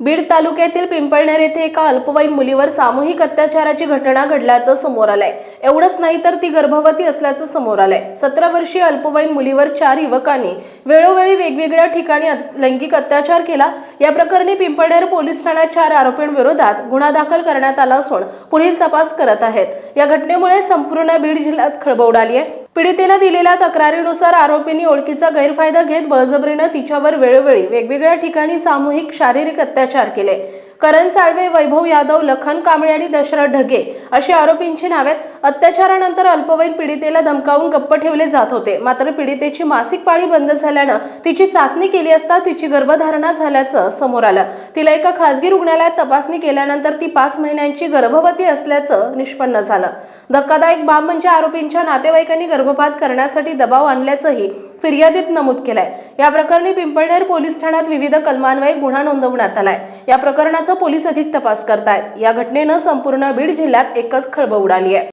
बीड तालुक्यातील पिंपळनेर येथे एका अल्पवयीन मुलीवर सामूहिक अत्याचाराची घटना घडल्याचं समोर आलंय. एवढंच नाही तर ती गर्भवती असल्याचं समोर आलंय. सतरा वर्षीय अल्पवयीन मुलीवर चार युवकांनी वेळोवेळी वेगवेगळ्या ठिकाणी लैंगिक अत्याचार केला. या प्रकरणी पिंपळनेर पोलीस ठाण्यात चार आरोपींविरोधात गुन्हा दाखल करण्यात आला असून पुढील तपास करत आहेत. या घटनेमुळे संपूर्ण बीड जिल्ह्यात खळबळ उडाली आहे. पीडितेनं दिलेल्या तक्रारीनुसार आरोपींनी ओळखीचा गैरफायदा घेत बळजबरीनं तिच्यावर वेळोवेळी वेगवेगळ्या ठिकाणी सामूहिक शारीरिक अत्याचार केले. करण साळवे वैभव यादव लखन कांबळे आणि दशरथ ढगे अशी आरोपींची नावेत अत्याचारानंतर अल्पवयीन पीडितेला धमकावून गप्प ठेवले जात होते. मात्र पीडितेची मासिक पाळी बंद झाल्यानं तिची चाचणी केली असता तिची गर्भधारणा झाल्याचं समोर आलं. तिला एका खासगी रुग्णालयात तपासणी केल्यानंतर ती पाच महिन्यांची गर्भवती असल्याचं निष्पन्न झालं. धक्कादायक बाब म्हणजे आरोपींच्या नातेवाईकांनी गर्भपात करण्यासाठी दबाव आणल्याचंही फिर्यादीत नमूद केलंय. या प्रकरणी पिंपळनेर पोलीस ठाण्यात विविध कलमान्वये गुन्हा नोंदवण्यात आलाय. या प्रकरणाचा पोलीस अधिक तपास करतायत. या घटनेनं संपूर्ण बीड जिल्ह्यात एकच खळबळ उडाली आहे.